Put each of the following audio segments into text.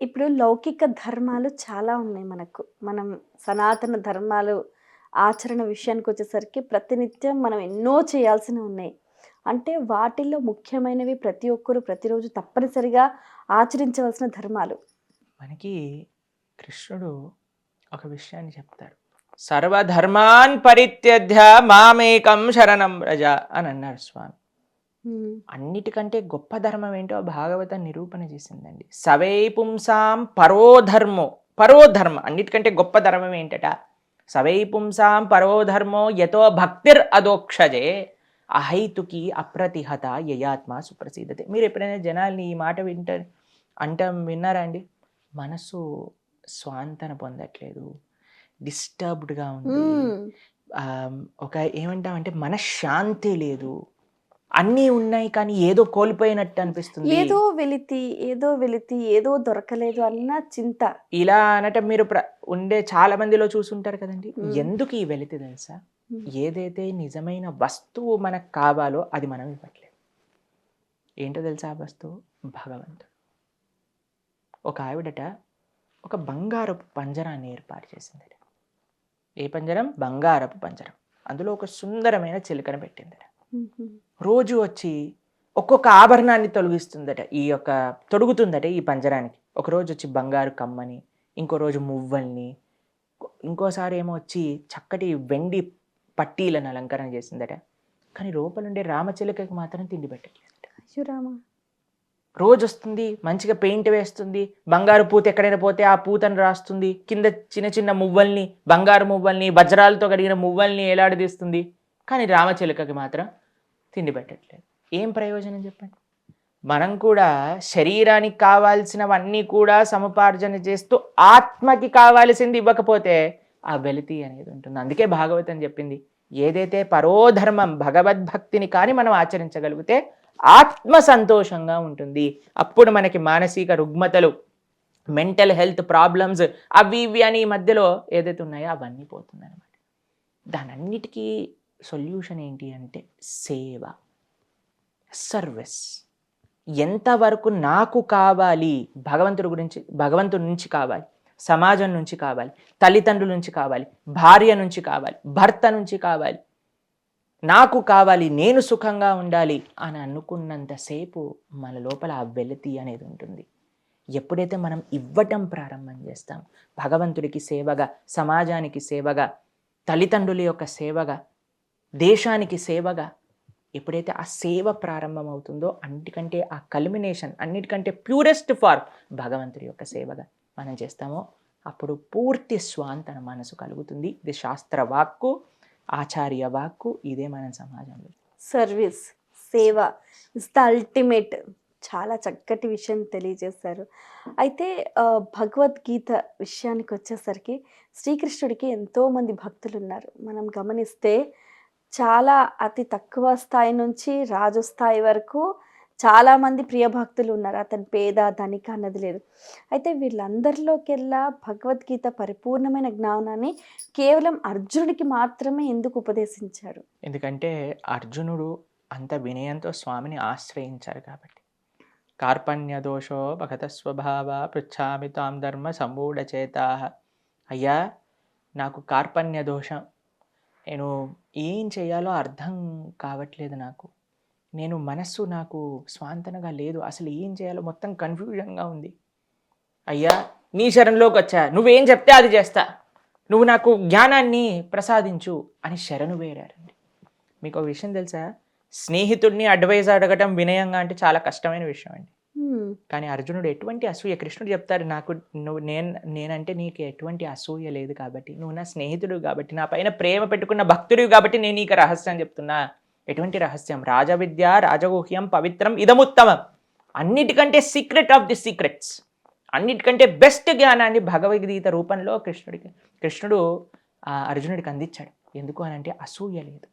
ఇప్పుడు లౌకిక ధర్మాలు చాలా ఉన్నాయి మనకు. మనం సనాతన ధర్మాలు ఆచరణ విషయానికి వచ్చేసరికి ప్రతినిత్యం మనం ఎన్నో చేయాల్సినవి ఉన్నాయి. అంటే వాటిల్లో ముఖ్యమైనవి ప్రతి ఒక్కరు ప్రతిరోజు తప్పనిసరిగా ఆచరించవలసిన ధర్మాలు. మనకి కృష్ణుడు ఒక విషయాన్ని చెప్తాడు. సర్వధర్మాన్ పరిత్యజ్య మామేకం శరణం వ్రజ అని అన్నారు స్వామి. అన్నిటికంటే గొప్ప ధర్మం ఏంటో భాగవతం నిరూపణ చేసిందండి. సవై పుంసాం పరోధర్మో పరోధర్మ అన్నిటికంటే గొప్ప ధర్మం ఏంటట? సవై పుంసాం పరోధర్మో యతో భక్తిర్ అదోక్షజే అహైతుకి అప్రతిహత యయాత్మ సుప్రసిద్ధతే మీరు ఎప్పుడైనా జనాల్ని ఈ మాట వింట అంటాం విన్నారా అండి? మనసు స్వాంతన పొందట్లేదు డిస్టర్బ్డ్గా ఉంది. ఒక ఏమంటామంటే మనశ్శాంతి లేదు. అన్నీ ఉన్నాయి కానీ ఏదో కోల్పోయినట్టు అనిపిస్తుంది. ఏదో వెలితి, ఏదో వెలితి, ఏదో దొరకలేదు అన్న చింత. ఇలా అనటం మీరు ఉండే చాలా మందిలో చూసుంటారు కదండి. ఎందుకు ఈ వెలితి తెలుసా. ఏదైతే నిజమైన వస్తువు మనకు కావాలో అది మనం ఇవ్వట్లేదు. ఏంటో తెలుసా ఆ వస్తువు? భగవంతుడు. ఒక ఆవిడట ఒక బంగారపు పంజరాన్ని ఏర్పాటు చేసిందట. ఏ పంజరం? బంగారపు పంజరం. అందులో ఒక సుందరమైన చిలుకను పెట్టిందట. హుహు. రోజు వచ్చి ఒక్కొక్క ఆభరణాన్ని తొలగిస్తుందట ఈ యొక్క తొడుగుతుందట ఈ పంజరానికి. ఒక రోజు వచ్చి బంగారు కమ్మని ఇంకో రోజు మువ్వల్ని ఇంకోసారి ఏమో వచ్చి చక్కటి వెండి పట్టీలను అలంకరణ చేసిందట. కానీ లోపలుండే రామచిలకకి మాత్రం తిండి పెట్టట్లేదట. అయ్యో రామా! రోజు వస్తుంది మంచిగా పెయింట్ వేస్తుంది బంగారు పూత ఎక్కడైనా పోతే ఆ పూతను రాస్తుంది కింద చిన్న చిన్న మువ్వల్ని బంగారు మువ్వల్ని వజ్రాలతో కడిగిన మువ్వల్ని ఏలాడదీస్తుంది. కానీ రామచిలుకకి మాత్రం తిండి పెట్టట్లేదు. ఏం ప్రయోజనం చెప్పండి? మనం కూడా శరీరానికి కావాల్సినవన్నీ కూడా సముపార్జన చేస్తూ ఆత్మకి కావాల్సింది ఇవ్వకపోతే ఆ వెలితి అనేది ఉంటుంది. అందుకే భాగవతం చెప్పింది ఏదైతే పరోధర్మం భగవద్భక్తిని కానీ మనం ఆచరించగలిగితే ఆత్మ సంతోషంగా ఉంటుంది. అప్పుడు మనకి మానసిక రుగ్మతలు మెంటల్ హెల్త్ ప్రాబ్లమ్స్ అవి ఇవి అని ఈ మధ్యలో ఏదైతే ఉన్నాయో అవన్నీ పోతుంది అనమాట దానన్నిటికీ సొల్యూషన్ ఏంటి అంటే సేవ సర్వీస్. ఎంతవరకు నాకు కావాలి భగవంతుడి గురించి భగవంతుడి నుంచి కావాలి సమాజం నుంచి కావాలి తల్లిదండ్రుల నుంచి కావాలి భార్య నుంచి కావాలి భర్త నుంచి కావాలి నాకు కావాలి నేను సుఖంగా ఉండాలి అని అనుకున్నంతసేపు మన లోపల ఆ వెలితి అనేది ఉంటుంది. ఎప్పుడైతే మనం ఇవ్వటం ప్రారంభం చేస్తాం భగవంతుడికి సేవగా సమాజానికి సేవగా తల్లిదండ్రుల యొక్క సేవగా దేశానికి సేవగా ఎప్పుడైతే ఆ సేవ ప్రారంభమవుతుందో అన్నిటికంటే ఆ కల్మినేషన్ అన్నిటికంటే ప్యూరెస్ట్ ఫార్ భగవంతుడి యొక్క సేవగా మనం చేస్తామో అప్పుడు పూర్తి స్వాంతన మనసు కలుగుతుంది ఇది శాస్త్ర వాక్కు ఆచార్య వాక్కు ఇదే మన సమాజంలో సర్వీస్, సేవ ఇస్ ద అల్టిమేట్. చాలా చక్కటి విషయం తెలియజేశారు. అయితే భగవద్గీత విషయానికి వచ్చేసరికి శ్రీకృష్ణుడికి ఎంతోమంది భక్తులు ఉన్నారు మనం గమనిస్తే చాలా అతి తక్కువ స్థాయి నుంచి రాజు స్థాయి వరకు చాలామంది ప్రియభక్తులు ఉన్నారు. అతను పేద, ధనిక అన్నది లేదు. అయితే వీళ్ళందరిలోకెల్లా భగవద్గీత పరిపూర్ణమైన జ్ఞానాన్ని కేవలం అర్జునుడికి మాత్రమే ఎందుకు ఉపదేశించారు ఎందుకంటే అర్జునుడు అంత వినయంతో స్వామిని ఆశ్రయించారు కాబట్టి కార్పణ్య దోషో భగత స్వభావ పృచ్ఛామి తాం ధర్మ సమూఢచేతా అయ్యా నాకు కార్పణ్య దోషం నేను ఏం చేయాలో అర్థం కావట్లేదు నాకు. నేను మనస్సు నాకు స్వాంతనగా లేదు. అసలు ఏం చేయాలో మొత్తం కన్ఫ్యూజన్గా ఉంది. అయ్యా నీ శరణలోకి వచ్చా. నువ్వేం చెప్తే అది చేస్తా. నువ్వు నాకు జ్ఞానాన్ని ప్రసాదించు అని శరణు వేరారండి. మీకు ఒక విషయం తెలుసా? స్నేహితుడిని అడ్వైజ్ అడగటం వినయంగా అంటే చాలా కష్టమైన విషయం అండి. కానీ అర్జునుడు ఎటువంటి అసూయ కృష్ణుడు చెప్తారు నాకు నువ్వు నేను నేనంటే నీకు ఎటువంటి అసూయ లేదు కాబట్టి నువ్వు నా స్నేహితుడు కాబట్టి నా పైన ప్రేమ పెట్టుకున్న భక్తుడివి కాబట్టి నేను నీకు రహస్యం చెప్తున్నా. ఎటువంటి రహస్యం? రాజవిద్య రాజగుహ్యం పవిత్రం ఇదముత్తమం. అన్నిటికంటే సీక్రెట్ ఆఫ్ ది సీక్రెట్స్. అన్నిటికంటే బెస్ట్ జ్ఞానాన్ని భగవద్గీత రూపంలో కృష్ణుడికి కృష్ణుడు అర్జునుడికి అందించాడు. ఎందుకు అని అంటే అసూయ లేదు.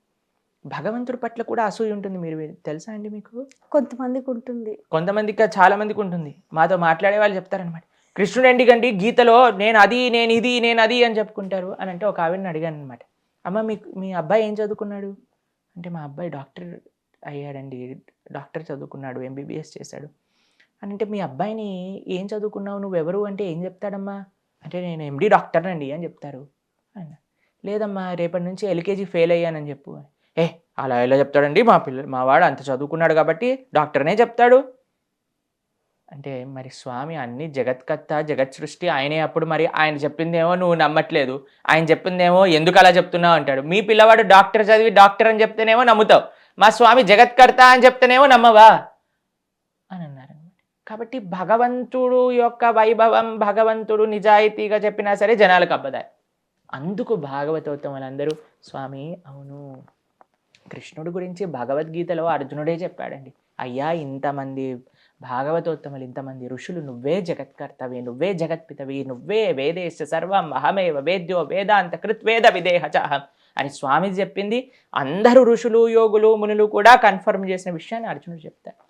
భగవంతుడి పట్ల కూడా అసూయ ఉంటుంది మీరు తెలుసా అండి మీకు? కొంతమందికి ఉంటుంది. కొంతమందికి చాలా మందికి ఉంటుంది. మాతో మాట్లాడే వాళ్ళు చెప్తారనమాట కృష్ణుడు ఏంటి కండి గీతలో నేను అది నేను ఇది నేను అది అని చెప్పుకుంటారు అని అంటే ఒక ఆవిడని అడిగాను అనమాట అమ్మ మీకు మీ అబ్బాయి ఏం చదువుకున్నాడు? అంటే మా అబ్బాయి డాక్టర్ అయ్యాడండి. డాక్టర్ చదువుకున్నాడు ఎంబీబీఎస్ చేశాడు. అని అంటే మీ అబ్బాయిని ఏం చదువుకున్నావు? నువ్వెవరు అంటే ఏం చెప్తాడమ్మా? అంటే నేను ఎండి డాక్టర్ అండి అని చెప్తారు. అన్న. లేదమ్మా రేపటి నుంచి ఎల్కేజీ ఫెయిల్ అయ్యానని చెప్పు ఏ అలా ఎలా చెప్తాడండి? మా పిల్ల మా వాడు అంత చదువుకున్నాడు కాబట్టి డాక్టర్నే చెప్తాడు. అంటే మరి స్వామి అన్ని జగత్కర్త జగత్ సృష్టి ఆయనే అప్పుడు మరి ఆయన చెప్పిందేమో నువ్వు నమ్మట్లేదు. ఆయన చెప్పిందేమో ఎందుకు అలా చెప్తున్నావు? అంటాడు. మీ పిల్లవాడు డాక్టర్ చదివి డాక్టర్ అని చెప్తేనేమో నమ్ముతావు. మా స్వామి జగత్కర్త అని చెప్తేనేమో నమ్మవా? అని అన్నారనమాట కాబట్టి భగవంతుడు యొక్క వైభవం భగవంతుడు నిజాయితీగా చెప్పినా సరే జనాలకు అబ్బదాయి అందుకు భాగవతోత్తములందరూ స్వామి అవును. కృష్ణుడు గురించి భగవద్గీతలో అర్జునుడే చెప్పాడండి. అయ్యా ఇంతమంది భాగవతోత్తములు ఇంతమంది ఋషులు నువ్వే జగత్కర్తవి నువ్వే జగత్పితవి నువ్వే వేదేశ సర్వం అహమేవ వేద్యో వేదాంత కృత్వేద విదేహ చాహం అని స్వామి చెప్పింది. అందరూ ఋషులు యోగులు మునులు కూడా కన్ఫర్మ్ చేసిన విషయాన్ని అర్జునుడు చెప్తారు